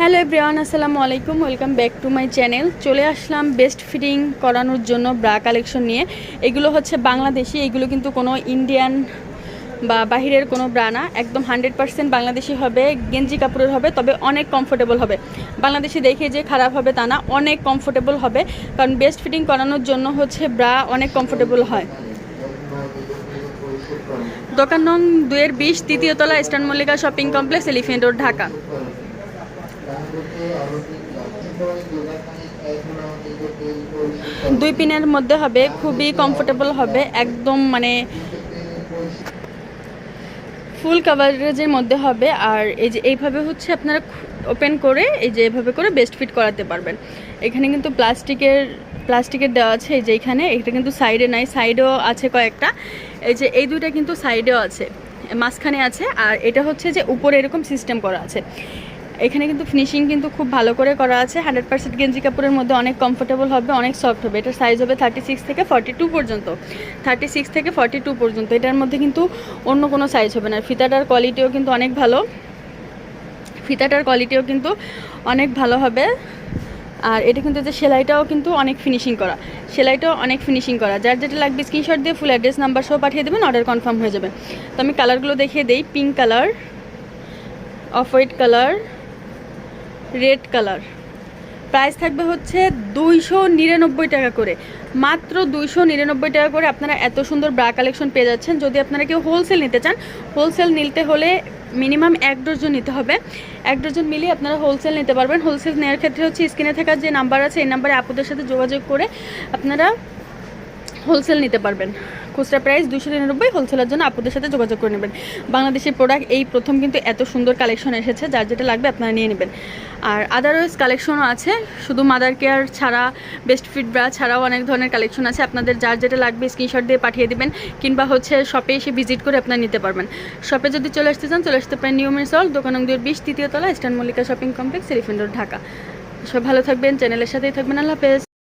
Hello everyone, আসসালামু আলাইকুম, welcome back to my channel. চলে আসলাম বেস্ট ফিটিং করানোর জন্য ব্রা কালেকশন নিয়ে। এগুলো হচ্ছে বাংলাদেশি, এগুলো কিন্তু কোনো ইন্ডিয়ান বা বাহিরের কোনো ব্রা না। একদম হান্ড্রেড পার্সেন্ট বাংলাদেশি হবে, গেঞ্জি কাপড়ের হবে, তবে অনেক কমফোর্টেবল হবে। বাংলাদেশি দেখে যে খারাপ হবে তা না, অনেক কমফোর্টেবল হবে। কারণ বেস্ট ফিটিং করানোর জন্য হচ্ছে ব্রা অনেক কমফোর্টেবল হয়। দোকান নং দুয়ের বিশ, তৃতীয় তলা Mallika shopping complex, elephant road, Dhaka. দুই পিনের মধ্যে হবে, খুবই কমফোর্টেবল হবে, একদম মানে ফুল কাভারেজের মধ্যে হবে। আর এই যে এইভাবে হচ্ছে আপনারা ওপেন করে, এই যে এইভাবে করে বেস্ট ফিট করাতে পারবেন। এখানে কিন্তু প্লাস্টিকের প্লাস্টিকের দেওয়া আছে, এই যে এখানে, এটা কিন্তু সাইডে নাই সাইডেও আছে কয়েকটা। এই যে এই দুইটা কিন্তু সাইডেও আছে, মাঝখানে আছে। আর এটা হচ্ছে যে উপরে এরকম সিস্টেম করা আছে। এখানে কিন্তু ফিনিশিং কিন্তু খুব ভালো করে করা আছে। হান্ড্রেড পার্সেন্ট গেঞ্জি কাপড়ের মধ্যে অনেক কমফোর্টেবল হবে, অনেক সফট হবে। এটার সাইজ হবে থার্টি সিক্স থেকে ফর্টি টু পর্যন্ত। থার্টি সিক্স থেকে ফর্টি টু পর্যন্ত। এটার মধ্যে কিন্তু অন্য কোনো সাইজ হবে না। ফিতাটার কোয়ালিটিও কিন্তু অনেক ভালো। ফিতাটার কোয়ালিটিও কিন্তু অনেক ভালো হবে। আর এটা কিন্তু যে সেলাইটাও কিন্তু অনেক ফিনিশিং করা। সেলাইটাও অনেক ফিনিশিং করা। যার যেটা লাগবে স্ক্রিনশট দিয়ে ফুল অ্যাড্রেস নাম্বার সহ পাঠিয়ে দেবেন অর্ডার কনফার্ম হয়ে যাবে। তো আমি কালারগুলো দেখিয়ে দিই। Pink colour off white colour red colour. Price থাকবে হচ্ছে দুইশো নিরানব্বই টাকা করে। মাত্র দুইশো নিরানব্বই টাকা করে আপনারা এত সুন্দর ব্রা কালেকশন পেয়ে যাচ্ছেন। যদি আপনারা কেউ হোলসেল নিতে চান হোলসেল নিতে হলে মিনিমাম এক ডজন নিতে হবে। এক ডজন মিলিয়ে আপনারা হোলসেল নিতে পারবেন। হোলসেল নেওয়ার ক্ষেত্রে হচ্ছে স্ক্রিনে থাকা যে নাম্বার আছে, এই নাম্বারে আপুদের সাথে যোগাযোগ করে আপনারা হোলসেল নিতে পারবেন। খুচরা প্রাইস দুশো নিরানব্বই, হোলসেলের জন্য আপনাদের সাথে যোগাযোগ করে নেবেন। বাংলাদেশের প্রোডাক্ট এই প্রথম কিন্তু এত সুন্দর কালেকশন এসেছে, যার যেটা লাগবে আপনারা নিয়ে নেবেন। আর আদারওয়াইজ কালেকশনও আছে, শুধু মাদার কেয়ার ছাড়া বেস্ট ফিট ব্রা ছাড়াও অনেক ধরনের কালেকশন আছে। আপনাদের যার যেটা লাগবে স্ক্রিনশট দিয়ে পাঠিয়ে দেবেন, কিংবা হচ্ছে শপে এসে ভিজিট করে আপনারা নিতে পারবেন। শপে যদি চলে আসতে চান, চলে আসতে পারেন নিউ মিরসল দোকান দুই বিশ, তৃতীয় তলা eastern Mallika shopping complex elephant road Dhaka. সব ভালো থাকবেন চ্যানেলের সাথেই থাকবেন, আল্লাহ হাফেজ।